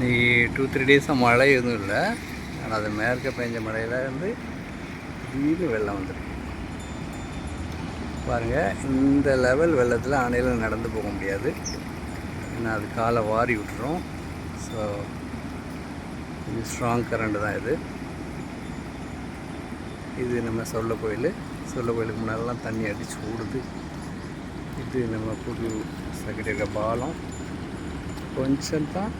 இன்னைக்கு two three டேஸாக மழை எதுவும் இல்லை. ஆனால் அது மேற்க பெஞ்ச மழையில் வந்து திடீர்னு வெள்ளம் வந்துருக்கு. பாருங்கள் இந்த லெவல் வெள்ளத்தில் அணையில் நடந்து போக முடியாது. ஏன்னா அது காலை வாரி விட்டுரும். ஸோ இது ஸ்ட்ராங் கரண்ட் தான் இது. இது நம்ம சொல்ல கோயில். சொல்ல கோயிலுக்கு முன்னாடிலாம் தண்ணி அடித்து ஓடுது. இது நம்ம புது சக்கரை பாலம். கொஞ்சம் தான்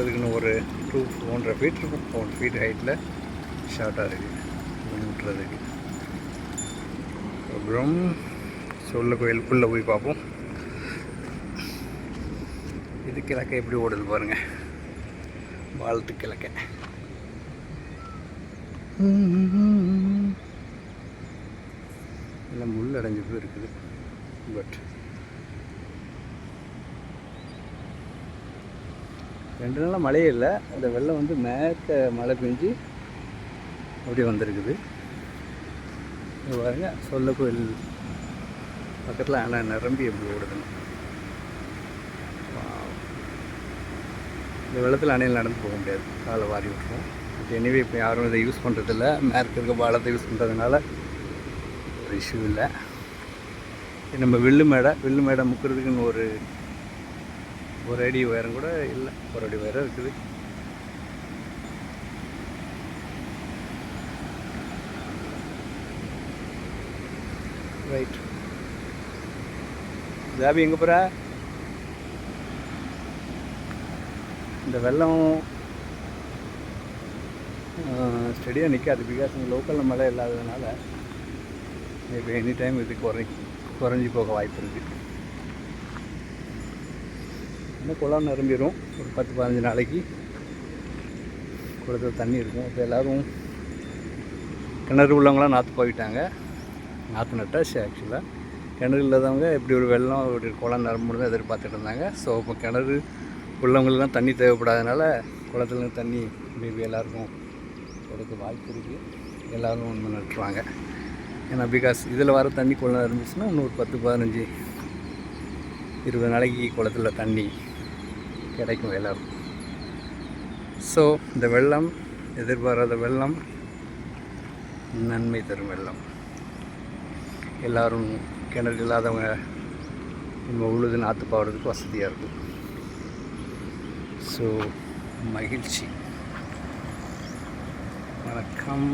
விட்டுறதுக்குன்னு ஒரு டூ ஒன்றரை ஃபீட் இருக்கும். ஒன் ஃபீட் ஹைட்டில் ஷார்ட்டாக இருக்குது விட்டுறதுக்கு அப்புறம் சொல்ல கோயிலுக்குள்ளே போய் பார்ப்போம். இது கிழக்க எப்படி ஓடுது பாருங்க. வாழ்த்து கிழக்க. எல்லாம் முள் அடைஞ்சு இருக்குது பட் ரெண்டு நாளாக மழையே இல்லை. அந்த வெள்ளம் வந்து மேற்க மழை பெஞ்சு அப்படியே வந்திருக்குது. இங்க பாருங்கள் சொல்ல கோயில் பக்கத்தில் அணை நிரம்பி எப்படி ஓடுதுங்க இந்த வெள்ளத்தில் அணையில் நடந்து போக முடியாது. காலை வாரி விட்டுரும். பட் எனிவே இப்போ யாரும் இதை யூஸ் பண்ணுறதில்ல மேற்கு இருக்க பாலத்தை யூஸ் பண்ணுறதுனால ஒரு இஷ்யூ இல்லை. நம்ம வில்லு மேடை வில்லு மேடை முக்கிறதுக்குன்னு ஒரு ஒரு அடி உயரம் கூட இல்லை. ஒரு அடி உயரம் இருக்குது. ரைட் ஜாபி எங்கே போகிற இந்த வெள்ளம் ஸ்டெடியாக நிற்காது பிகாஸ் இங்கே லோக்கலில் மழை இல்லாததுனால இப்போ எனி டைம் இது குறை குறைஞ்சி போக வாய்ப்பு இருக்குது இன்னும் குளம் நிரம்பிடும் ஒரு பத்து பதினஞ்சு நாளைக்கு குளத்தில் தண்ணி இருக்கும். இப்போ எல்லோரும் கிணறு உள்ளவங்களாம் நாற்று போயிட்டாங்க. நாற்று நட்டாச்சு ஆக்சுவலாக கிணறு இல்லாதவங்க இப்படி ஒரு வெள்ளம் ஒரு குளம் நிரம்பணும் எதிர்பார்த்துட்டு இருந்தாங்க. ஸோ இப்போ கிணறு உள்ளவங்களுக்குலாம் தண்ணி தேவைப்படாதனால குளத்துலேருந்து தண்ணி மேபி எல்லாருக்கும் கொடுக்க வாய்ப்பு இருக்குது எல்லோரும் ஒன்று நட்டுருவாங்க ஏன்னா பிகாஸ் இதில் வர தண்ணி குளம் இருந்துச்சுன்னா இன்னும் ஒரு பத்து பதினஞ்சு இருபது நாளைக்கு குளத்துல தண்ணி கிடைக்கும் எல்லோரும் ஸோ இந்த வெள்ளம் எதிர்பாராத வெள்ளம் நன்மை தரும் வெள்ளம். எல்லோரும் கிணறு இல்லாதவங்க நம்ம உழுது நாற்று பாடுறதுக்கு வசதியாக இருக்கும். ஸோ மகிழ்ச்சி. வணக்கம்.